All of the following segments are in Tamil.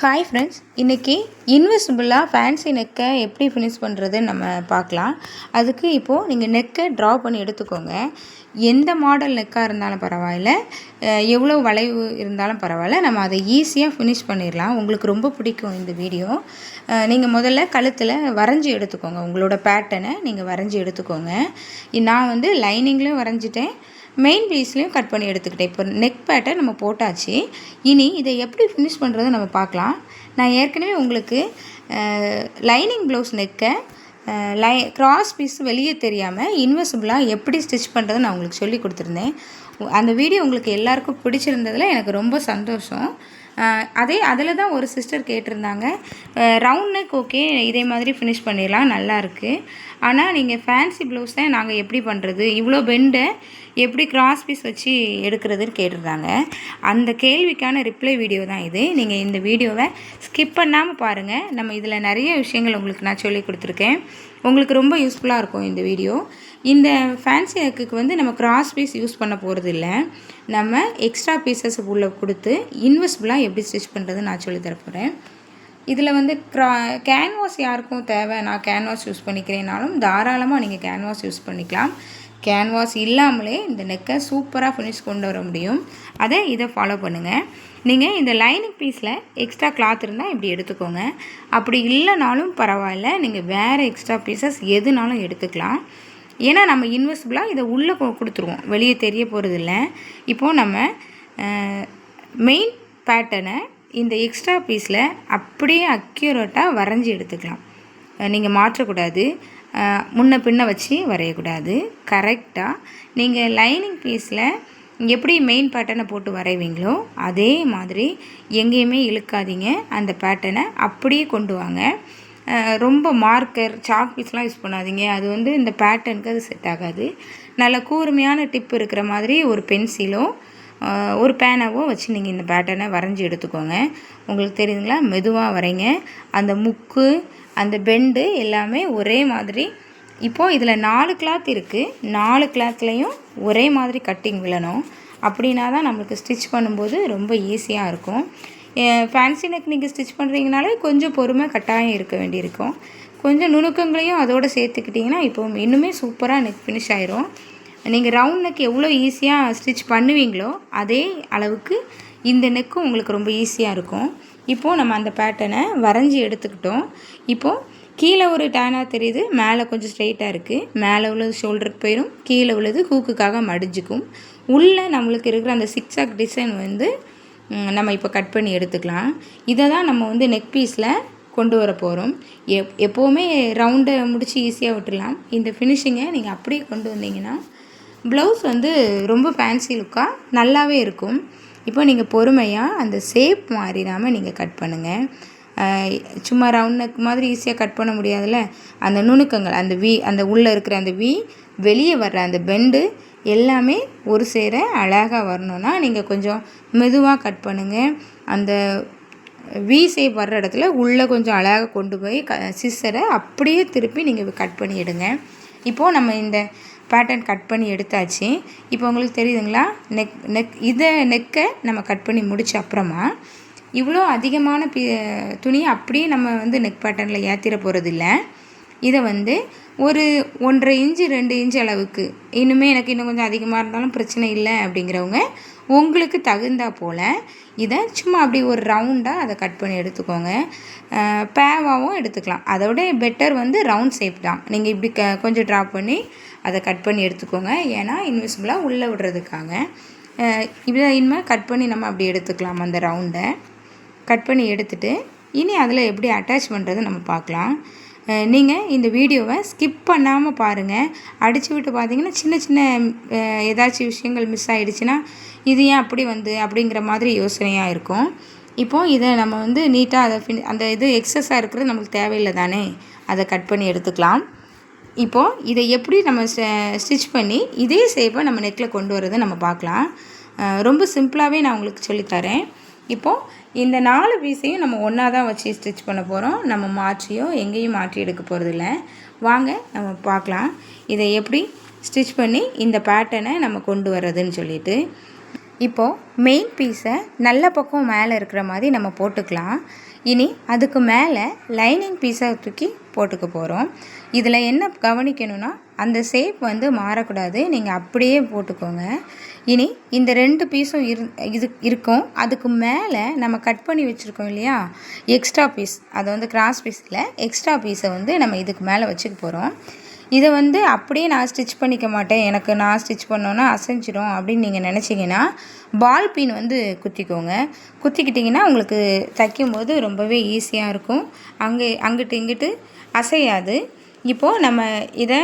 ஹாய் ஃப்ரெண்ட்ஸ் இன்றைக்கி இன்விசிபிளாக ஃபேன்சி நெக்கை எப்படி ஃபினிஷ் பண்ணுறதுன்னு நம்ம பார்க்கலாம். அதுக்கு இப்போது நீங்கள் நெக்கை ட்ரா பண்ணி எடுத்துக்கோங்க. எந்த மாடல் நெக்காக இருந்தாலும் பரவாயில்ல. எவ்வளோ வளைவு இருந்தாலும் பரவாயில்ல. நம்ம அதை ஈஸியாக ஃபினிஷ் பண்ணிடலாம். உங்களுக்கு ரொம்ப பிடிக்கும் இந்த வீடியோ நீங்கள் முதல்ல கழுத்தில் வரைஞ்சி எடுத்துக்கோங்க. உங்களோட பேட்டனை நீங்கள் வரைஞ்சி எடுத்துக்கோங்க. நான் வந்து லைனிங்லேயும் வரைஞ்சிட்டேன். மெயின் பீஸ்லேயும் கட் பண்ணி எடுத்துக்கிட்டேன். இப்போ நெக் பேட்டை நம்ம போட்டாச்சு. இனி இதை எப்படி ஃபினிஷ் பண்ணுறது நம்ம பார்க்கலாம். நான் ஏற்கனவே உங்களுக்கு லைனிங் ப்ளவுஸ் நெக்கை லை கிராஸ் பீஸ் வெளியே தெரியாமல் இன்வெசிபிளாக எப்படி ஸ்டிச் பண்ணுறது நான் உங்களுக்கு சொல்லி கொடுத்துருந்தேன். அந்த வீடியோ உங்களுக்கு எல்லாருக்கும் பிடிச்சிருந்ததில் எனக்கு ரொம்ப சந்தோஷம். அதே அதில் தான் ஒரு சிஸ்டர் கேட்டிருந்தாங்க. ரவுண்ட் நெக் ஓகே இதே மாதிரி ஃபினிஷ் பண்ணிடலாம் நல்லாயிருக்கு ஆனால் நீங்கள் ஃபேன்சி ப்ளவுஸை நாங்கள் எப்படி பண்ணுறது இவ்வளோ பெண்டை எப்படி கிராஸ் பீஸ் வச்சு எடுக்கிறதுன்னு கேட்டிருந்தாங்க. அந்த கேள்விக்கான ரிப்ளை வீடியோ தான் இது. நீங்கள் இந்த வீடியோவை ஸ்கிப் பண்ணாமல் பாருங்கள் நம்ம இதில் நிறைய விஷயங்கள் உங்களுக்கு நான் சொல்லி கொடுத்துருக்கேன். உங்களுக்கு ரொம்ப யூஸ்ஃபுல்லாக இருக்கும் இந்த வீடியோ இந்த ஃபேன்சி நெக்குக்கு வந்து நம்ம கிராஸ் பீஸ் யூஸ் பண்ண போகிறது இல்லை நம்ம எக்ஸ்ட்ரா பீசஸ் உள்ள கொடுத்து இன்வெஸ்பிளாக எப்படி ஸ்டிச் பண்ணுறது நான் சொல்லி தரப்போகிறேன் இதில் வந்து க்ரா கேன்வாஸ் யாருக்கும் தேவை? நான் கேன்வாஸ் யூஸ் பண்ணிக்கிறேனாலும் தாராளமாக நீங்கள் கேன்வாஸ் யூஸ் பண்ணிக்கலாம். கேன்வாஸ் இல்லாமலே இந்த நெக்கை சூப்பராக ஃபினிஷ் கொண்டு வர முடியும். அதை இதை ஃபாலோ பண்ணுங்கள் நீங்கள் இந்த லைனிங் பீஸில் எக்ஸ்ட்ரா கிளாத் இருந்தால் இப்படி எடுத்துக்கோங்க. அப்படி இல்லைனாலும் பரவாயில்ல. நீங்கள் வேறு எக்ஸ்ட்ரா பீசஸ் எதுனாலும் எடுத்துக்கலாம். ஏன்னா நம்ம இன்வெசிபிளாக இதை உள்ளே கொடுத்துருவோம். வெளியே தெரிய போகிறது இல்லை இப்போது நம்ம மெயின் பேட்டர்னை இந்த எக்ஸ்ட்ரா பீஸில் அப்படியே அக்யூரேட்டாக வரைஞ்சி எடுத்துக்கலாம். நீங்கள் மாற்றக்கூடாது. முன்ன பின்ன வச்சு வரையக்கூடாது. கரெக்டாக நீங்கள் லைனிங் பீஸில் எப்படி மெயின் பேட்டர்னை போட்டு வரைவீங்களோ அதே மாதிரி எங்கேயுமே இழுக்காதீங்க. அந்த பேட்டர்னை அப்படியே கொண்டு வாங்க. ரொம்ப மார்க்கர் சாக் பீஸ்லாம் யூஸ் பண்ணாதீங்க. அது வந்து இந்த பேட்டர்னுக்கு அது செட் ஆகாது. நல்ல கூர்மையான டிப் இருக்கிற மாதிரி ஒரு பென்சிலோ ஒரு பேனாவோ வச்சு நீங்கள் இந்த பேட்டர்னை வரைஞ்சி எடுத்துக்கோங்க. உங்களுக்கு தெரியுதுங்களா? மெதுவாக வரைங்க. அந்த முக்கு அந்த பெண்டு எல்லாமே ஒரே மாதிரி. இப்போது இதில் நாலு கிளாத் இருக்குது நாலு கிளாத்லேயும் ஒரே மாதிரி கட்டிங் விழணும். அப்படின்னா தான் நம்மளுக்கு ஸ்டிச் பண்ணும்போது ரொம்ப ஈஸியாக இருக்கும். ஃபேன்சி நெக் நீங்கள் ஸ்டிச் பண்ணுறீங்கனாலே கொஞ்சம் பொறுமை கட்டாயம் இருக்க வேண்டியிருக்கும். கொஞ்சம் நுணுக்கங்களையும் அதோடு சேர்த்துக்கிட்டிங்கன்னா இப்போ இன்னுமே சூப்பராக நெக் ஃபினிஷ் ஆயிரும். நீங்கள் ரவுண்ட் நெக் எவ்வளோ ஈஸியாக ஸ்டிச் பண்ணுவீங்களோ அதே அளவுக்கு இந்த நெக்கும் உங்களுக்கு ரொம்ப ஈஸியாக இருக்கும். இப்போது நம்ம அந்த பேட்டர்னை வரைஞ்சி எடுத்துக்கிட்டோம். இப்போது கீழே ஒரு டேனாக தெரியுது மேலே கொஞ்சம் ஸ்ட்ரெயிட்டாக இருக்குது மேலே உள்ளது ஷோல்டருக்கு போயிடும் கீழே உள்ளது ஹூக்குக்காக மடிஞ்சுக்கும். உள்ளே நம்மளுக்கு இருக்கிற அந்த சிக்ஸாக் டிசைன் வந்து நம்ம இப்போ கட் பண்ணி எடுத்துக்கலாம். இதை தான் நம்ம வந்து நெக் பீஸில் கொண்டு வர போகிறோம் எப் எப்போவுமே ரவுண்டை முடித்து ஈஸியாக விட்டுடலாம் இந்த ஃபினிஷிங்கை நீங்கள் அப்படியே கொண்டு வந்தீங்கன்னா ப்ளவுஸ் வந்து ரொம்ப ஃபேன்சி லுக்காக நல்லாவே இருக்கும். இப்போ நீங்கள் பொறுமையாக அந்த ஷேப் மாறிடாமல் நீங்கள் கட் பண்ணுங்கள் சும்மா ரவுண்ட் நெக் மாதிரி ஈஸியாக கட் பண்ண முடியாதுல்ல? அந்த நுணுக்கங்கள் அந்த வி அந்த உள்ளே இருக்கிற அந்த வி வெளியே வர்ற அந்த பெண்டு எல்லாமே ஒரு சேர அழகாக வரணும்னா நீங்கள் கொஞ்சம் மெதுவாக கட் பண்ணுங்கள் அந்த வி ஷேப் வர்ற இடத்துல உள்ளே கொஞ்சம் அழகாக கொண்டு போய் க சிஸ்ஸரை அப்படியே திருப்பி நீங்கள் கட் பண்ணி எடுங்க. இப்போது நம்ம இந்த பேட்டர்ன் கட் பண்ணி எடுத்தாச்சு. இப்போ உங்களுக்கு தெரியுதுங்களா? நெக் நெக் இதை நெக்கை நம்ம கட் பண்ணி முடிச்ச அப்புறமா இவ்வளோ அதிகமான பி துணியை அப்படியே நம்ம வந்து நெக் பேட்டர்னில் ஏற்றிட போகிறதில்ல இதை வந்து ஒரு ஒன்றரை இன்ச்சு ரெண்டு இன்ச்சு அளவுக்கு. இன்னுமே எனக்கு இன்னும் கொஞ்சம் அதிகமாக இருந்தாலும் பிரச்சனை இல்லை அப்படிங்கிறவங்க உங்களுக்கு தகுந்தா போல் இதை சும்மா அப்படி ஒரு ரவுண்டாக அதை கட் பண்ணி எடுத்துக்கோங்க. பேவாகவும் எடுத்துக்கலாம். அதோட பெட்டர் வந்து ரவுண்ட் ஷேப் தான். நீங்கள் இப்படி க கொஞ்சம் ட்ராப் பண்ணி அதை கட் பண்ணி எடுத்துக்கோங்க. ஏன்னா இன்விசிபிளாக உள்ளே விடுறதுக்காக. இப்படி இதை இனிமேல் கட் பண்ணி நம்ம அப்படி எடுத்துக்கலாம் அந்த ரவுண்டை கட் பண்ணி எடுத்துகிட்டு இனி அதில் எப்படி அட்டாச் பண்ணுறது நம்ம பார்க்கலாம். நீங்கள் இந்த வீடியோவை ஸ்கிப் பண்ணாமல் பாருங்கள் அடித்து விட்டு பார்த்தீங்கன்னா சின்ன சின்ன ஏதாச்சும் விஷயங்கள் மிஸ் ஆகிடுச்சுன்னா இது ஏன் அப்படி வந்து அப்படிங்கிற மாதிரி யோசனையாக இருக்கும். இப்போது இதை நம்ம வந்து நீட்டாக அதை ஃபின் அந்த இது எக்ஸஸாக இருக்கிறது நம்மளுக்கு தேவையில்லை தானே? அதை கட் பண்ணி எடுத்துக்கலாம். இப்போது இதை எப்படி நம்ம ஸ்டிச் பண்ணி இதே ஷேப்பை நம்ம நெக்கில் கொண்டு வரதை நம்ம பார்க்கலாம். ரொம்ப சிம்பிளாகவே நான் உங்களுக்கு சொல்லித்தரேன் இப்போது இந்த நாலு பீஸையும் நம்ம ஒன்றா தான் வச்சு ஸ்டிச் பண்ண போகிறோம் நம்ம மாற்றியோ எங்கேயும் மாற்றி எடுக்க போகிறதில்ல வாங்க நம்ம பார்க்கலாம். இதை எப்படி ஸ்டிச் பண்ணி இந்த பேட்டர்னை நம்ம கொண்டு வர்றதுன்னு சொல்லிட்டு. இப்போது மெயின் பீஸை நல்ல பக்கம் மேலே இருக்கிற மாதிரி நம்ம போட்டுக்கலாம். இனி அதுக்கு மேலே லைனிங் பீஸை தூக்கி போட்டுக்க போகிறோம் இதில் என்ன கவனிக்கணும்னா அந்த ஷேப் வந்து மாறக்கூடாது. நீங்கள் அப்படியே போட்டுக்கோங்க. இனி இந்த ரெண்டு பீஸும் இரு இது இருக்கும். அதுக்கு மேலே நம்ம கட் பண்ணி வச்சுருக்கோம் இல்லையா? எக்ஸ்ட்ரா பீஸ் அதை வந்து கிராஸ் பீஸில் எக்ஸ்ட்ரா பீஸை வந்து நம்ம இதுக்கு மேலே வச்சுக்க போகிறோம் இதை வந்து அப்படியே நான் ஸ்டிச் பண்ணிக்க மாட்டேன். எனக்கு நான் ஸ்டிச் பண்ணோன்னா அசைஞ்சிடும் அப்படின்னு நீங்கள் நினச்சிங்கன்னா பால் பீன் வந்து குத்திக்கோங்க. குத்திக்கிட்டிங்கன்னா உங்களுக்கு தைக்கும்போது ரொம்பவே ஈஸியாக இருக்கும். அங்கே அங்கிட்டு இங்கிட்டு அசையாது. இப்போது நம்ம இதை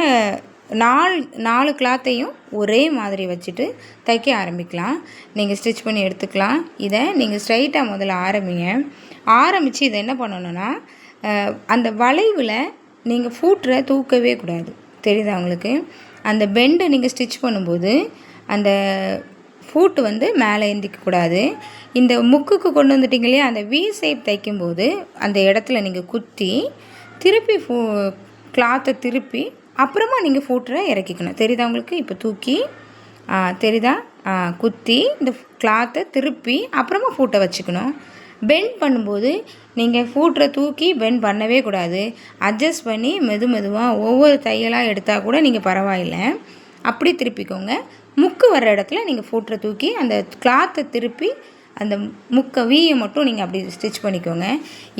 நாலு நாலு கிளாத்தையும் ஒரே மாதிரி வச்சுட்டு தைக்க ஆரம்பிக்கலாம். நீங்கள் ஸ்டிச் பண்ணி எடுத்துக்கலாம். இதை நீங்கள் ஸ்ட்ரைட்டாக முதல்ல ஆரம்பிங்க. ஆரம்பித்து இதை என்ன பண்ணணும்னா அந்த வளைவில் நீங்கள் ஃபூட்டரை தூக்கவே கூடாது. தெரியுதா உங்களுக்கு? அந்த பெண்டை நீங்கள் ஸ்டிச் பண்ணும்போது அந்த ஃபூட்டு வந்து மேலே ஏந்திக்கக்கூடாது இந்த முக்குக்கு கொண்டு வந்துட்டிங்க இல்லையா? அந்த வி ஷேப் தைக்கும்போது அந்த இடத்துல நீங்கள் குத்தி திருப்பி ஃபூ கிளாத்தை திருப்பி அப்புறமா நீங்கள் ஃபூட்டரை இறக்கிக்கணும். தெரியுதா உங்களுக்கு? இப்போ தூக்கி தெரியுதா? குத்தி இந்த கிளாத்தை திருப்பி அப்புறமா ஃபூட்டை வச்சுக்கணும். பெண்ட் பண்ணும்போது நீங்கள் ஃபூட்டரை தூக்கி பெண்ட் பண்ணவே கூடாது. அட்ஜஸ்ட் பண்ணி மெது மெதுவாக ஒவ்வொரு தையலாக எடுத்தால் கூட நீங்கள் பரவாயில்ல. அப்படி திருப்பிக்கோங்க. முக்கு வர்ற இடத்துல நீங்கள் ஃபூட்டரை தூக்கி அந்த கிளாத்தை திருப்பி அந்த முக்கை வீயை மட்டும் நீங்கள் அப்படி ஸ்டிச் பண்ணிக்கோங்க.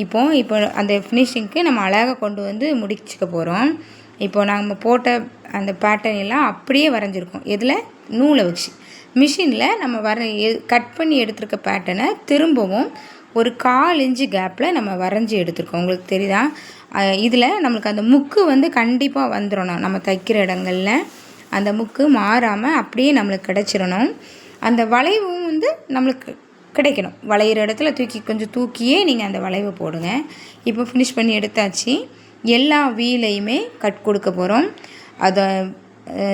இப்போது இப்போ அந்த ஃபினிஷிங்க்கு நம்ம அழகாக கொண்டு வந்து முடிச்சுக்க போகிறோம் இப்போ நம்ம போட்ட அந்த பேட்டர்ன் எல்லாம் அப்படியே வரைஞ்சிருக்கோம். எதில்? நூலை வச்சு. மிஷினில் நம்ம வர கட் பண்ணி எடுத்துருக்க பேட்டர்னை திரும்பவும் ஒரு கால் இன்ச்சு கேப்பில் நம்ம வரைஞ்சி எடுத்துருக்கோம். உங்களுக்கு தெரியுதா? இதில் நம்மளுக்கு அந்த முக்கு வந்து கண்டிப்பாக வந்துடணும் நம்ம தைக்கிற இடங்களில் அந்த முக்கு மாறாமல் அப்படியே நம்மளுக்கு கிடச்சிடணும் அந்த வளைவும் வந்து நம்மளுக்கு கிடைக்கணும். வளையிற இடத்துல தூக்கி கொஞ்சம் தூக்கியே நீங்கள் அந்த வளைவை போடுங்க. இப்போ ஃபினிஷ் பண்ணி எடுத்தாச்சு. எல்லா வீலையுமே கட் கொடுக்க போகிறோம் அதை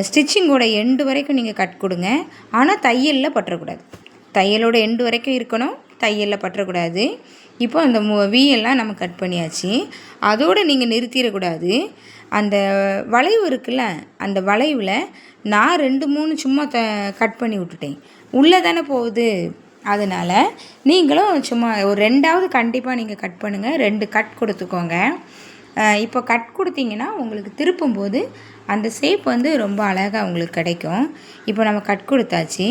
ஸ்டிச்சிங்கோட எண்டு வரைக்கும் நீங்கள் கட் கொடுங்க. ஆனால் தையலில் பற்றக்கூடாது. தையலோட எண்டு வரைக்கும் இருக்கணும். தையலில் பற்றக்கூடாது. இப்போ அந்த வீ எல்லாம் நம்ம கட் பண்ணியாச்சு. அதோடு நீங்கள் நிறுத்திடக்கூடாது. அந்த வளைவு இருக்குல்ல அந்த வளைவில் நான் ரெண்டு மூணு சும்மா த கட் பண்ணி விட்டுட்டேன். உள்ளே தானே போகுது? அதனால் நீங்களும் சும்மா ஒரு ரெண்டாவது கண்டிப்பாக நீங்கள் கட் பண்ணுங்கள் ரெண்டு கட் கொடுத்துக்கோங்க. இப்போ கட் கொடுத்தீங்கன்னா உங்களுக்கு திருப்பும்போது அந்த ஷேப் வந்து ரொம்ப அழகாக உங்களுக்கு கிடைக்கும். இப்போ நம்ம கட் கொடுத்தாச்சு.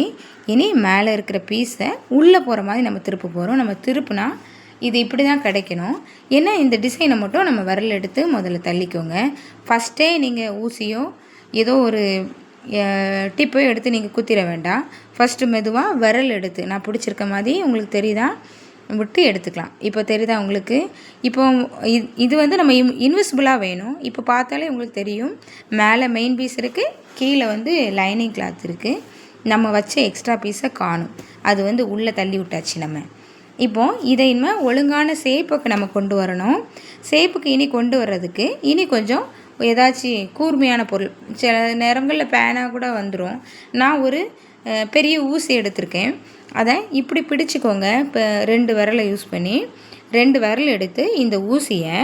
இனி மேலே இருக்கிற பீஸை உள்ளே போகிற மாதிரி நம்ம திருப்ப போகிறோம் நம்ம திருப்புனா இது இப்படி தான் கிடைக்கணும். ஏன்னா இந்த டிசைனை மட்டும் நம்ம விரல் எடுத்து முதல்ல தள்ளிக்கோங்க. ஃபஸ்ட்டே நீங்கள் ஊசியோ ஏதோ ஒரு டிப்பையும் எடுத்து நீங்கள் குத்திட வேண்டாம். ஃபஸ்ட்டு மெதுவாக விரல் எடுத்து நான் பிடிச்சிருக்க மாதிரி உங்களுக்கு தெரியுதா? விட்டு எடுத்துக்கலாம். இப்போ தெரியுதா உங்களுக்கு? இப்போ இது வந்து நம்ம இன்விசிபிளாக வேணும். இப்போ பார்த்தாலே உங்களுக்கு தெரியும். மேலே மெயின் பீஸ் இருக்குது கீழே வந்து லைனிங் கிளாத் இருக்குது நம்ம வச்ச எக்ஸ்ட்ரா பீஸை காணும். அது வந்து உள்ளே தள்ளி விட்டாச்சு நம்ம. இப்போது இதை இனிமேல் ஒழுங்கான சேப்புக்கு நம்ம கொண்டு வரணும். சேப்புக்கு இனி கொண்டு வர்றதுக்கு இனி கொஞ்சம் ஏதாச்சும் கூர்மையான பொருள். சில நேரங்களில் பேனாக கூட வந்துடும் நான் ஒரு பெரிய ஊசி எடுத்திருக்கேன். அதை இப்படி பிடிச்சிக்கோங்க. இப்போ ரெண்டு விரலை யூஸ் பண்ணி ரெண்டு விரல் எடுத்து இந்த ஊசியை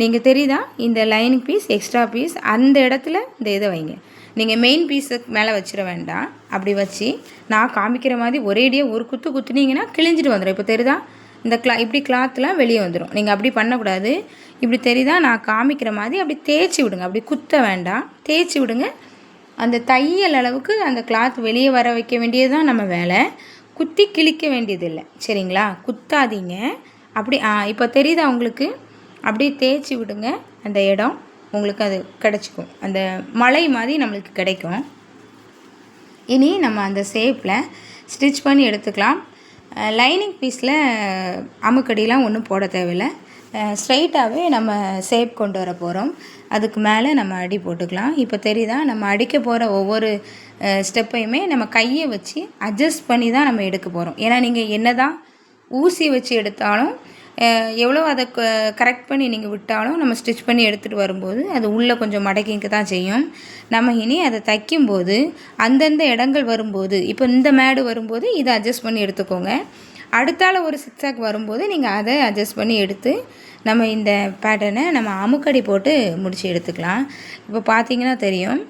நீங்கள் தெரியுதா? இந்த லைனிங் பீஸ் எக்ஸ்ட்ரா பீஸ் அந்த இடத்துல இந்த இதை வைங்க. நீங்கள் மெயின் பீஸுக்கு மேலே வச்சிட வேண்டாம். அப்படி வச்சு நான் காமிக்கிற மாதிரி ஒரேடியாக ஒரு குத்து குத்துனீங்கன்னா கிழிஞ்சிட்டு வந்துடும் இப்போ தெரியுதா? இந்த கிளா இப்படி கிளாத்லாம் வெளியே வந்துடும் நீங்கள் அப்படி பண்ணக்கூடாது. இப்படி தெரியுதா நான் காமிக்கிற மாதிரி அப்படி தேய்ச்சி விடுங்க. அப்படி குத்த வேண்டாம். தேய்ச்சி விடுங்க. அந்த தையல் அளவுக்கு அந்த கிளாத் வெளியே வர வைக்க வேண்டியது தான் நம்ம வேலை. குத்தி கிழிக்க வேண்டியதில்லை. சரிங்களா? குத்தாதீங்க. அப்படி ஆ இப்போ தெரியுதா உங்களுக்கு? அப்படியே தேய்ச்சி விடுங்க. அந்த இடம் உங்களுக்கு அது கிடச்சிக்கும். அந்த மலை மாதிரி நம்மளுக்கு கிடைக்கும். இனி நம்ம அந்த ஷேப்பில் ஸ்டிச் பண்ணி எடுத்துக்கலாம். லைனிங் பீஸில் அமுக்கடிலாம் ஒன்றும் போட தேவையில்லை. ஸ்ட்ரைட்டாகவே நம்ம ஷேப் கொண்டு வர போகிறோம் அதுக்கு மேலே நம்ம அடி போட்டுக்கலாம். இப்போ தெரியுதா? நம்ம அடிக்க போகிற ஒவ்வொரு ஸ்டெப்பையுமே நம்ம கையை வச்சு அட்ஜஸ்ட் பண்ணி தான் நம்ம எடுக்க போகிறோம் ஏன்னா நீங்கள் என்ன தான் ஊசி வச்சு எடுத்தாலும் எவ்வளோ அதை கரெக்ட் பண்ணி நீங்கள் விட்டாலும் நம்ம ஸ்டிச் பண்ணி எடுத்துகிட்டு வரும்போது அது உள்ளே கொஞ்சம் மடக்கிங்க தான் செய்யும். நம்ம இனி அதை தைக்கும்போது அந்தந்த இடங்கள் வரும்போது இப்போ இந்த மேடு வரும்போது இதை அட்ஜஸ்ட் பண்ணி எடுத்துக்கோங்க. அடுத்தால ஒரு சிக்ஸாக் வரும்போது நீங்கள் அதை அட்ஜஸ்ட் பண்ணி எடுத்து நம்ம இந்த பேட்டர்னை நம்ம அமுக்கடி போட்டு முடித்து எடுத்துக்கலாம். இப்போ பார்த்தீங்கன்னா தெரியும்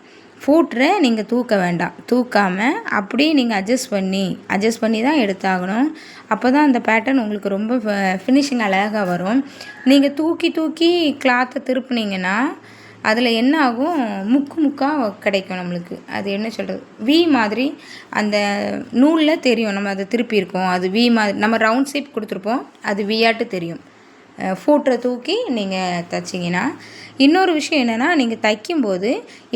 ஃபூட்ரை நீங்கள் தூக்க வேண்டாம். தூக்காமல் அப்படியே நீங்கள் அட்ஜஸ்ட் பண்ணி அட்ஜஸ்ட் பண்ணி தான் எடுத்தாகணும். அப்போ தான் அந்த பேட்டர்ன் உங்களுக்கு ரொம்ப ஃபினிஷிங் அழகாக வரும். நீங்கள் தூக்கி தூக்கி கிளாத்தை திருப்புனீங்கன்னா அதில் என்ன ஆகும்? முக்கு முக்காக கிடைக்கும் நம்மளுக்கு. அது என்ன சொல்கிறது வி மாதிரி அந்த நூலில் தெரியும். நம்ம அதை திருப்பியிருக்கோம். அது வி மாதிரி நம்ம ரவுண்ட் ஷேப் கொடுத்துருப்போம். அது வியாட்டு தெரியும். ஃபூட்டரை தூக்கி நீங்கள் தைச்சிங்கன்னா இன்னொரு விஷயம் என்னென்னா நீங்கள் தைக்கும்போது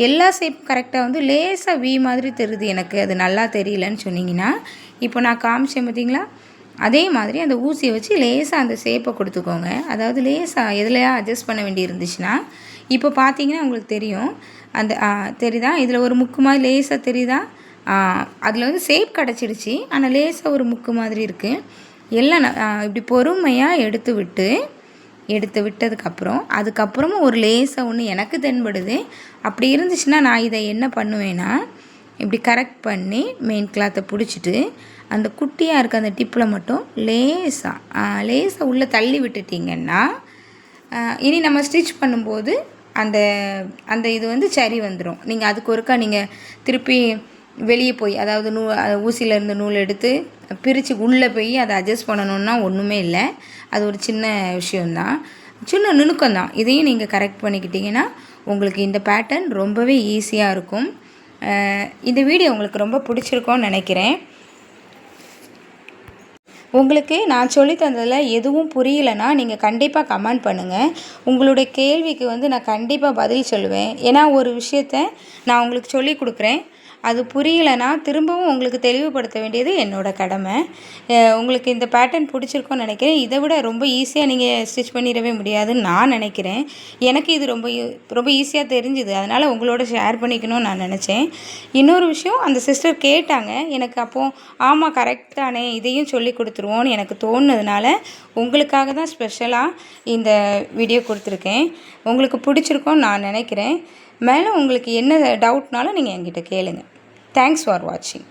எல்லா ஷேப் கரெக்டாக வந்து லேசாக வி மாதிரி தெரியுது எனக்கு. அது நல்லா தெரியலன்னு சொன்னீங்கன்னா இப்போ நான் காமிச்சேன் பார்த்தீங்களா? அதே மாதிரி அந்த ஊசியை வச்சு லேசாக அந்த ஷேப்பை கொடுத்துக்கோங்க. அதாவது லேசாக எதுலையா அட்ஜஸ்ட் பண்ண வேண்டி இருந்துச்சுன்னா இப்போ பார்த்தீங்கன்னா உங்களுக்கு தெரியும். அந்த தெரியுதா? இதில் ஒரு முக்கு மாதிரி லேசாக தெரியுதா? அதில் வந்து ஷேப் கிடச்சிடுச்சு. ஆனால் லேசாக ஒரு முக்கு மாதிரி இருக்குது எல்லாம் இப்படி பொறுமையாக எடுத்து விட்டு எடுத்து விட்டதுக்கப்புறம் அதுக்கப்புறமும் ஒரு லேசாக ஒன்று எனக்கு தென்படுது. அப்படி இருந்துச்சுன்னா நான் இதை என்ன பண்ணுவேன்னா இப்படி கரெக்ட் பண்ணி மெயின் கிளாத்தை பிடிச்சிட்டு அந்த குட்டியாக இருக்க அந்த டிப்பில் மட்டும் லேசாக லேசாக உள்ளே தள்ளி விட்டுட்டிங்கன்னா இனி நம்ம ஸ்டிச் பண்ணும்போது அந்த அந்த இது வந்து சரி வந்துடும் நீங்கள் அதுக்கு ஒருக்கா நீங்கள் திருப்பி வெளியே போய் அதாவது நூ ஊசியிலேருந்து நூல் எடுத்து பிரித்து உள்ளே போய் அதை அட்ஜஸ்ட் பண்ணணுன்னா ஒன்றுமே இல்லை. அது ஒரு சின்ன விஷயந்தான் சின்ன நுணுக்கம் தான் இதையும் நீங்கள் கரெக்ட் பண்ணிக்கிட்டிங்கன்னா உங்களுக்கு இந்த பேட்டர்ன் ரொம்பவே ஈஸியாக இருக்கும். இந்த வீடியோ உங்களுக்கு ரொம்ப பிடிச்சிருக்கோன்னு நினைக்கிறேன். உங்களுக்கு நான் சொல்லி தந்ததில் எதுவும் புரியலைன்னா நீங்கள் கண்டிப்பாக கமெண்ட் பண்ணுங்கள் உங்களுடைய கேள்விக்கு வந்து நான் கண்டிப்பாக பதில் சொல்லுவேன். ஏன்னா ஒரு விஷயத்த நான் உங்களுக்கு சொல்லி கொடுக்குறேன். அது புரியலைன்னா திரும்பவும் உங்களுக்கு தெளிவுபடுத்த வேண்டியது என்னோடய கடமை. உங்களுக்கு இந்த பேட்டர்ன் பிடிச்சிருக்கோன்னு நினைக்கிறேன். இதை விட ரொம்ப ஈஸியாக நீங்கள் ஸ்டிச் பண்ணிடவே முடியாதுன்னு நான் நினைக்கிறேன். எனக்கு இது ரொம்ப ரொம்ப ஈஸியாக தெரிஞ்சுது. அதனால் உங்களோட ஷேர் பண்ணிக்கணும்னு நான் நினச்சேன். இன்னொரு விஷயம் அந்த சிஸ்டர் கேட்டாங்க. எனக்கு அப்போது ஆமாம் கரெக்ட் தானே. இதையும் சொல்லி கொடுத்துருவோன்னு எனக்கு தோணுனதுனால உங்களுக்காக தான் ஸ்பெஷலாக இந்த வீடியோ கொடுத்துருக்கேன். உங்களுக்கு பிடிச்சிருக்கோன்னு நான் நினைக்கிறேன். மேலும் உங்களுக்கு என்ன டவுட்னாலும் நீங்கள் என்கிட்ட கேளுங்கள் தேங்க்ஸ் ஃபார் வாட்சிங்